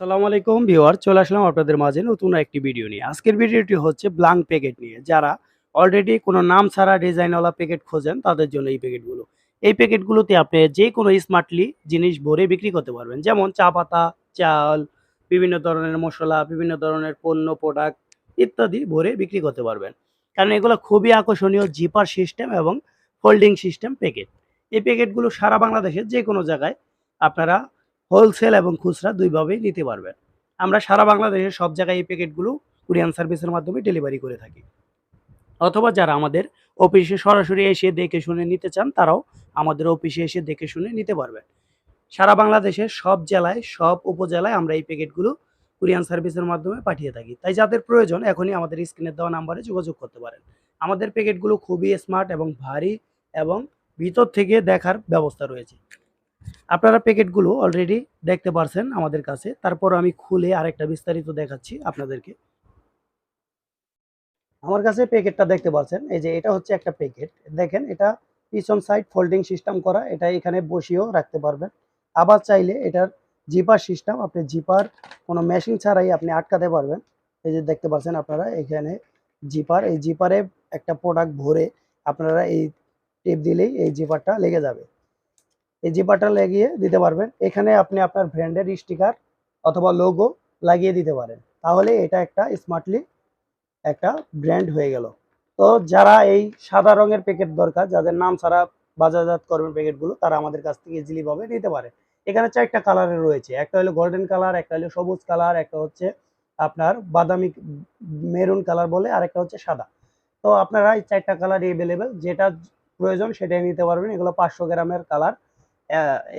আসসালামু আলাইকুম ভিউয়ার, চলে আসলাম আপনাদের মাঝে নতুন একটি ভিডিও নিয়ে। আজকের ভিডিওটি হচ্ছে ব্লাঙ্ক প্যাকেট নিয়ে। যারা অলরেডি কোনো নাম ছাড়া ডিজাইনওয়ালা প্যাকেট খোঁজেন, তাদের জন্য এই প্যাকেটগুলো এই প্যাকেটগুলোতে আপনি যে কোনো স্মার্টলি জিনিস ভরে বিক্রি করতে পারবেন। যেমন চা পাতা, চাল, বিভিন্ন ধরনের মশলা, বিভিন্ন ধরনের পণ্য প্রোডাক্ট ইত্যাদি ভরে বিক্রি করতে পারবেন। কারণ এগুলো খুবই আকর্ষণীয় জিপার সিস্টেম এবং ফোল্ডিং সিস্টেম প্যাকেট এই প্যাকেটগুলো সারা বাংলাদেশের যে কোনো জায়গায় আপনারা হোলসেল এবং খুচরা দুইভাবেই নিতে পারবেন। আমরা সারা বাংলাদেশের সব জায়গায় এই প্যাকেটগুলো কুরিয়ান সার্ভিসের মাধ্যমে ডেলিভারি করে থাকি। অথবা যারা আমাদের অফিসে সরাসরি এসে দেখে শুনে নিতে চান, তারাও আমাদের অফিসে এসে দেখে শুনে নিতে পারবেন। সারা বাংলাদেশের সব জেলায়, সব উপজেলায় আমরা এই প্যাকেটগুলো কুরিয়ান সার্ভিসের মাধ্যমে পাঠিয়ে থাকি। তাই যাদের প্রয়োজন, এখনই আমাদের স্ক্রিনে দেওয়া নাম্বারে যোগাযোগ করতে পারেন। আমাদের প্যাকেটগুলো খুবই স্মার্ট এবং ভারী এবং ভিতর থেকে দেখার ব্যবস্থা রয়েছে। আপনারা প্যাকেটগুলো অলরেডি দেখতে পারছেন আমাদের কাছে। তারপর আমি খুলে আরেকটা বিস্তারিত দেখাচ্ছি আপনাদেরকে। আমার কাছে প্যাকেটটা দেখতে পাচ্ছেন। এই যে এটা হচ্ছে একটা প্যাকেট। দেখেন, এটা পিছন সাইড ফোল্ডিং সিস্টেম করা। এটা এখানে বসিয়েও রাখতে পারবেন। আবার চাইলে এটার জিপার সিস্টেম আপনি জিপার কোনো মেশিন ছাড়াই আপনি আটকাতে পারবেন। এই যে দেখতে পাচ্ছেন আপনারা, এখানে জিপার এই জিপারে একটা প্রোডাক্ট ভরে আপনারা এই টেপ দিলেই এই জিপারটা লেগে যাবে। এই জিপারটা লাগিয়ে দিতে পারবেন। এখানে আপনি আপনার ব্র্যান্ডের স্টিকার অথবা লোগো লাগিয়ে দিতে পারেন। তাহলে এটা একটা স্মার্টলি একটা ব্র্যান্ড হয়ে গেল। তো যারা এই সাদা রঙের প্যাকেট দরকার, যাদের নাম ছাড়া বাজারজাত করবেন প্যাকেটগুলো তারা আমাদের কাছ থেকে ইজিলি ভাবে নিতে পারে। এখানে চারটা কালারের রয়েছে। একটা হলো গোল্ডেন কালার একটা হলো সবুজ কালার একটা হচ্ছে আপনার বাদামি, মেরুন কালার বলে, আর একটা হচ্ছে সাদা। তো আপনারা এই চারটা কালার এভেলেবেল যেটা প্রয়োজন সেটাই নিতে পারবেন। এগুলো পাঁচশো গ্রামের কালার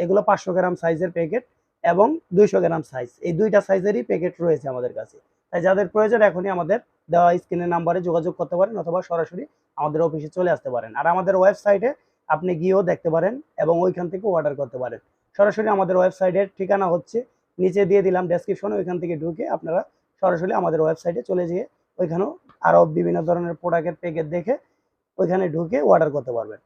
এগুলো পাঁচশো গ্রাম সাইজের প্যাকেট এবং দুইশো গ্রাম সাইজ এই দুইটা সাইজেরই প্যাকেট রয়েছে আমাদের কাছে। তাই যাদের প্রয়োজন এখনই আমাদের দেওয়া স্ক্রিনের নাম্বারে যোগাযোগ করতে পারেন অথবা সরাসরি আমাদের অফিসে চলে আসতে পারেন। আর আমাদের ওয়েবসাইটে আপনি গিয়েও দেখতে পারেন এবং ওইখান থেকে অর্ডার করতে পারেন। সরাসরি আমাদের ওয়েবসাইটের ঠিকানা হচ্ছে নিচে দিয়ে দিলাম ডেসক্রিপশনে ওইখান থেকে ঢুকে আপনারা সরাসরি আমাদের ওয়েবসাইটে চলে যেয়ে ওইখানেও আরও বিভিন্ন ধরনের প্রোডাক্টের প্যাকেট দেখে ওইখানে ঢুকে অর্ডার করতে পারবেন।